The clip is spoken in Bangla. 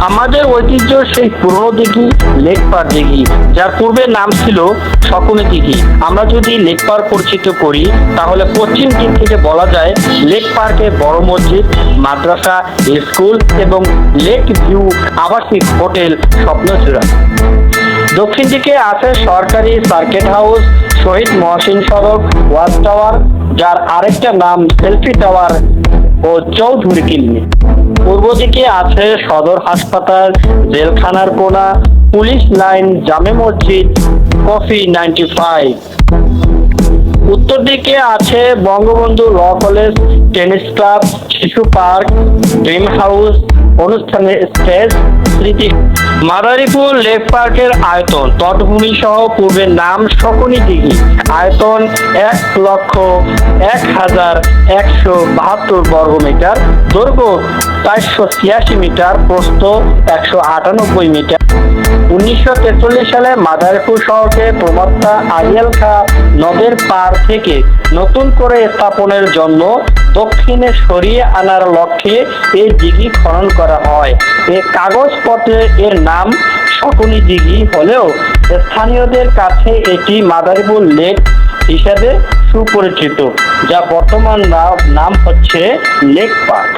আমাদের ঐতিহ্য সেই পুরনো দিঘি লেকপার দিঘি, যার পূর্বে নাম ছিল সকমি দিঘি। আমরা যদি লেক পার্ক পরিচিত করি, তাহলে পশ্চিম দিক থেকে বলা যায় লেক পার্কে বড় মসজিদ, মাদ্রাসা, স্কুল এবং লেক ভিউ আবাসিক হোটেল স্বপ্নচূড়া। দক্ষিণ দিকে আছে সরকারি সার্কিট হাউস, শহীদ মহসিন সড়ক, ওয়াচ টাওয়ার, যার আরেকটা নাম সেলফি টাওয়ার ও চৌধুরী ক্লিনিক পূর্ব দিকে আছে সদর হাসপাতাল, জেলখানার কোনা, পুলিশ লাইন, জামে মসজিদ, কফি নাইনটি ফাইভ। উত্তর দিকে আছে Bangabandhu law college, tennis club, শিশু পার্ক, ড্রিম হাউস অনুষ্ঠানের স্টেজ, স্মৃতি। মাদারীপুর লেক পার্কের আয়তন, তটভূমি সহ পূর্বের নাম শকুনি দিঘি। আয়তন এক লক্ষ এক হাজার একশো বাহাত্তর বর্গমিটার। দৈর্ঘ্য চারশো ছিয়াশি মিটার, প্রস্থ একশো আটানব্বই মিটার। উনিশশো তেতাল্লিশ সালে মাদারীপুর শহরকে প্রবক্তা আরিয়াল খা নদের পার থেকে নতুন করে স্থাপনের জন্য দক্ষিণে সরিয়ে আনার লক্ষ্যে এই দিঘি খনন করা হয়। এই কাগজপত্রে এর নাম শকুনি দিঘি হলেও স্থানীয়দের কাছে এটি মাদারীপুর লেক হিসাবে সুপরিচিত, যা বর্তমান নাম হচ্ছে লেক পার্ক।